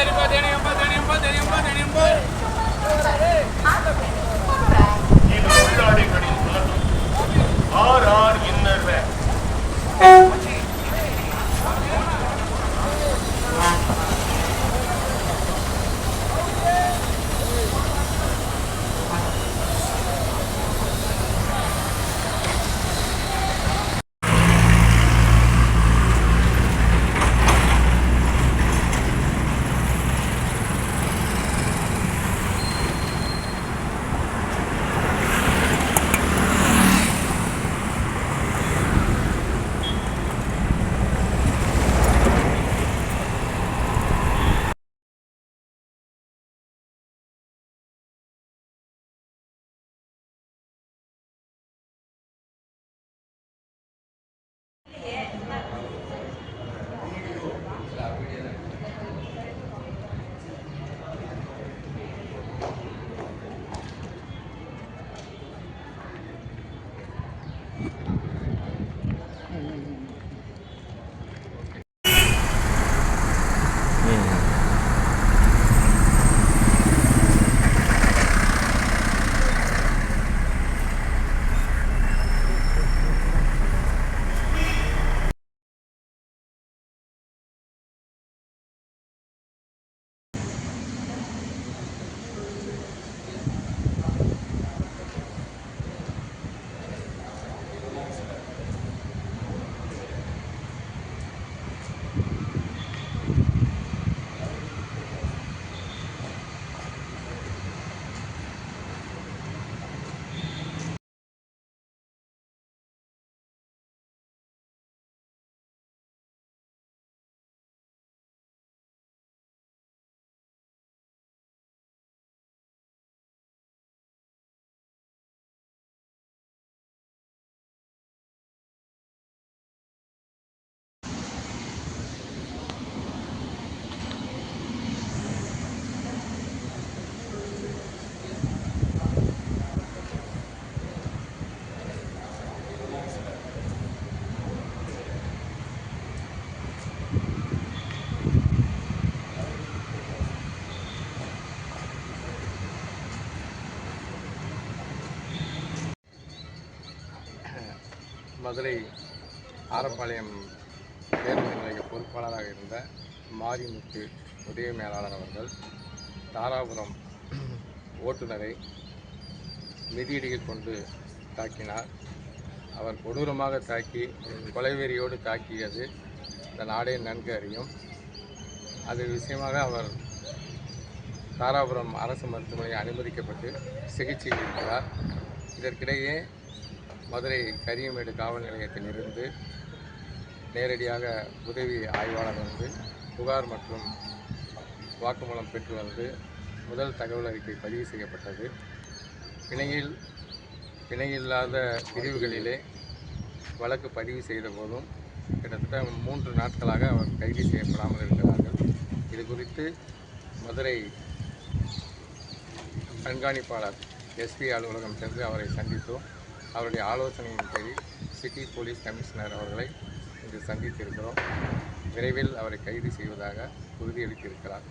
எண்பது எண்பது எண்பது எண்பது எண்பது மதுரை ஆரப்பாளையம் பேருந்து நிலைய பொறுப்பாளராக இருந்த மாரிமுத்து உதய மேலாளர் அவர்கள் தாராபுரம் ஓட்டுநரை மிதியடியில் கொண்டு தாக்கினார். அவர் கொடூரமாக தாக்கி கொலைவெறியோடு தாக்கியது இந்த நாடே நன்கு அறியும். அது விஷயமாக அவர் தாராபுரம் அரசு மருத்துவமனையில் அனுமதிக்கப்பட்டு சிகிச்சையில் இருக்கிறார். இதற்கிடையே மதுரை கரியமேடு காவல் நிலையத்திலிருந்து நேரடியாக உதவி ஆய்வாளர் வந்து புகார் மற்றும் வாக்குமூலம் பெற்று வந்து முதல் தகவல் அறிக்கை பதிவு செய்யப்பட்டது. பிணையில் பிணையில்லாத பிரிவுகளிலே வழக்கு பதிவு செய்த போதும் கிட்டத்தட்ட மூன்று நாட்களாக அவர் கைது செய்யப்படாமல் இருக்கிறார்கள். இது குறித்து மதுரை கண்காணிப்பாளர் எஸ்பி அலுவலகம் சென்று அவரை சந்தித்தோம். அவருடைய ஆலோசனையின் பேரில் சிட்டி போலீஸ் கமிஷனர் அவர்களை இன்று சந்தித்திருக்கிறோம். விரைவில் அவரை கைது செய்வதாக உறுதியளித்திருக்கிறார்.